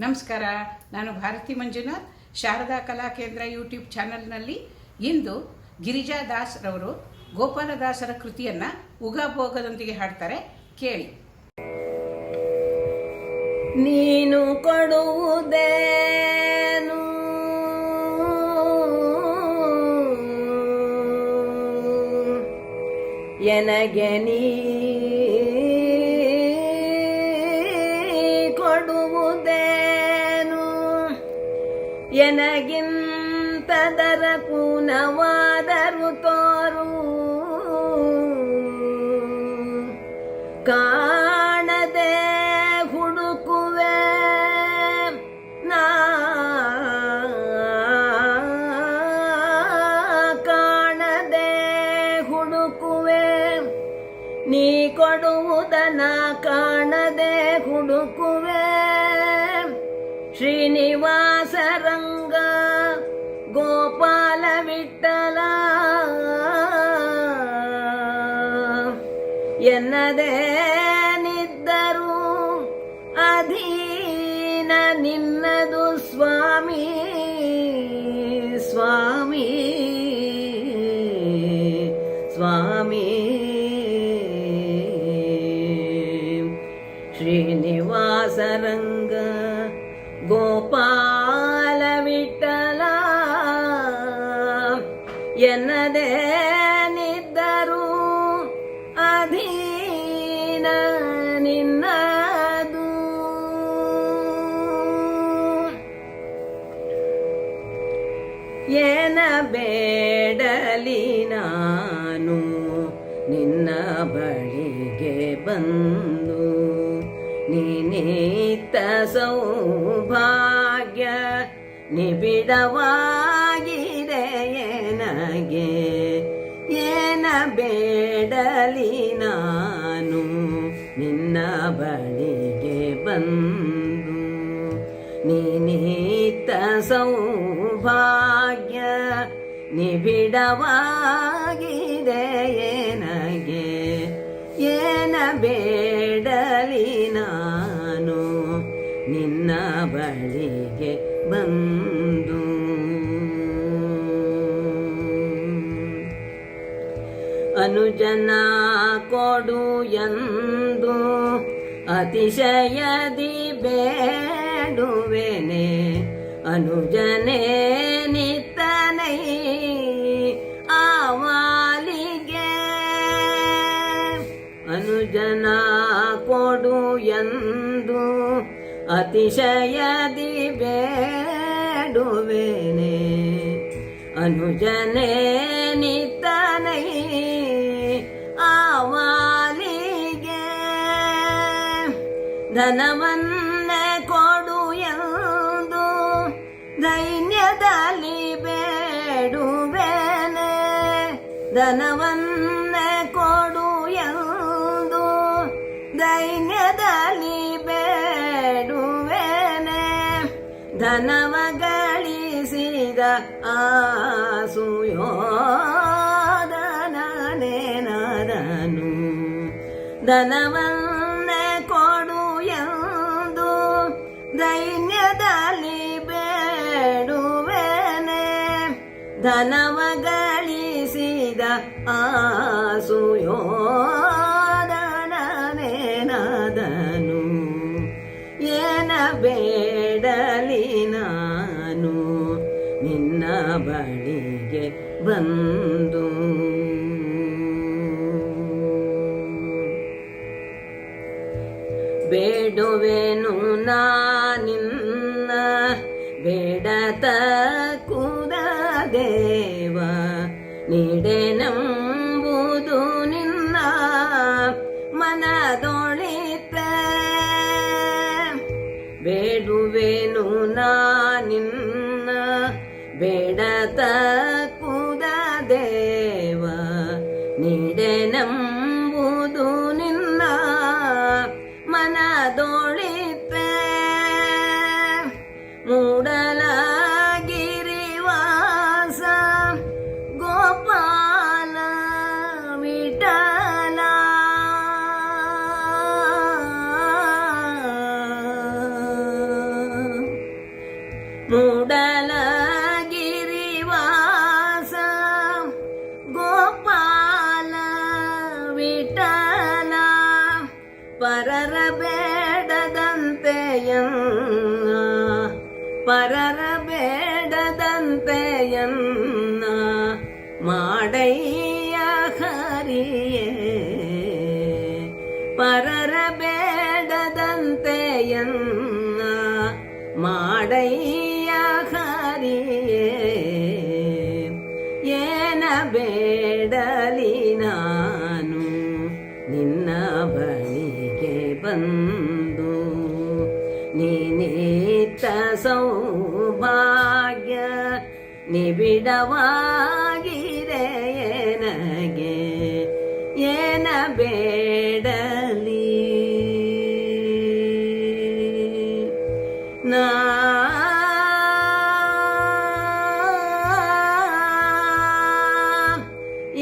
ನಮಸ್ಕಾರ, ನಾನು ಭಾರತಿ ಮಂಜುನಾಥ್, ಶಾರದಾ ಕಲಾ ಕೇಂದ್ರ ಯೂಟ್ಯೂಬ್ ಚಾನಲ್ನಲ್ಲಿ ಇಂದು ಗಿರಿಜಾ ದಾಸ್ ರವರು ಗೋಪಾಲದಾಸರ ಕೃತಿಯನ್ನು ಉಗಭೋಗದೊಂದಿಗೆ ಹಾಡ್ತಾರೆ, ಕೇಳಿ. ನೀನು ಕೊಡುವುದೇನು? ಎನಗೆ ನೀ ಎನಗಿಂತದರ ಪೂನವಾದರು ತೋರು. ಕಾಣದೆ ಹುಡುಕುವೆ ನಾ. ಕಾಣದೆ ಹುಡುಕುವೆ ನೀ ಕೊಡುವುದನ శ్రీనివాసరంగ గోపాల విట్టల ఎన్నదే నిద్దరు అధీన నిన్నదు స్వామి స్వామి స్వామి శ్రీనివాసరంగ ಬೇಡಲಿ ನಾನು ನಿನ್ನ ಬಳಿಗೆ ಬಂದು ನೀನೇತ ಸೌಭಾಗ್ಯ ನಿಬಿಡವಾಗಿದೆ ನನಗೆ ಏನ ಬೇಡಲಿ ನಾನು ನಿನ್ನ ಬಳಿಗೆ ಬಂದು ನೀನೇತ ಸೌಭಾಗ್ಯ ನಿಬಿಡವಾಗಿದೆ ಏನಗೆ? ಏನ ಬೇಡಲಿ ನಾನು? ನಿನ್ನ ಬಳಿಗೆ ಬಂದು. ಅನುಜನ ಕೊಡು ಎಂದು ಅತಿಶಯದಿ ಬೇಡುವೆನೆ. ಅನುಜನೇ ನಿತ್ತನೈ ಆವಾಲಿಗೆ ಅನುಜನ ಕೊಡು ಎಂದು ಅತಿಶಯದಿ ಬೇಡುವೆನೆ. ಅನುಜನೇ ನಿತನೈ ಆವಾಲಿಗೆ ಧನವನ್ನೇ ಕೊಡು ಎಂದು ದೈನ್ಯದಲ್ಲಿ ಧನವನ್ನೇ ಕೊಡು ಎಂದು ದೈನ್ಯದಲ್ಲಿ ಬೇಡುವೆನೆ. ಧನವ ಗಳಿಸಿದ ಆಸುಯೋದನೇನಾದನು ಧನವನ್ನೇ ಕೊಡು ಎಂದು ದೈನ್ಯದಲ್ಲಿ ಬೇಡುವೆನೆ. ಧನವ ಗಳಿಸಿದ ಆಸುಯೋದನೇನಾದನು ಏನ ಬೇಡಲಿ ನಾನು? ನಿನ್ನ ಬಳಿಗೆ ಬಂದು. ಬೇಡುವೆನು ನಾನಿನ್ನ ಬೇಡತ ಕುದ ದೇವ. ನೀಡೆನಂಬುದು ನಿನ್ನ ಮನದೊಳಿತ ಬೇಡುವೆನು ನಾನಿನ್ನ ಬೇಡತ ಪರರ ಬೇಡದಂತೆಯನ್ನ ಮಾಡಯ್ಯ ಹರಿಯೇ. ಪರರ ಬೇಡದಂತೆಯನ್ನ ಮಾಡಯ್ಯ ಹರಿಯೇ. ಏನ ಬೇಡಲಿ ನಾನು ನಿನ್ನ ಬಳಿಗೆ ಬಂದು ನೀನಿತ್ತ ಸೌಭಾಗ್ಯ ನಿಬಿಡವಾಗಿದೆ ನನಗೆ ಏನ ಬೇಡಲಿ ನಾ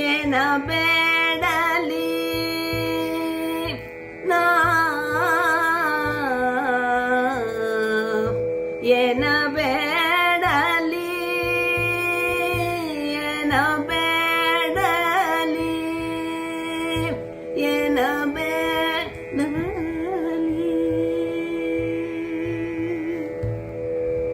ಏನ ಬೇಡಲಿ up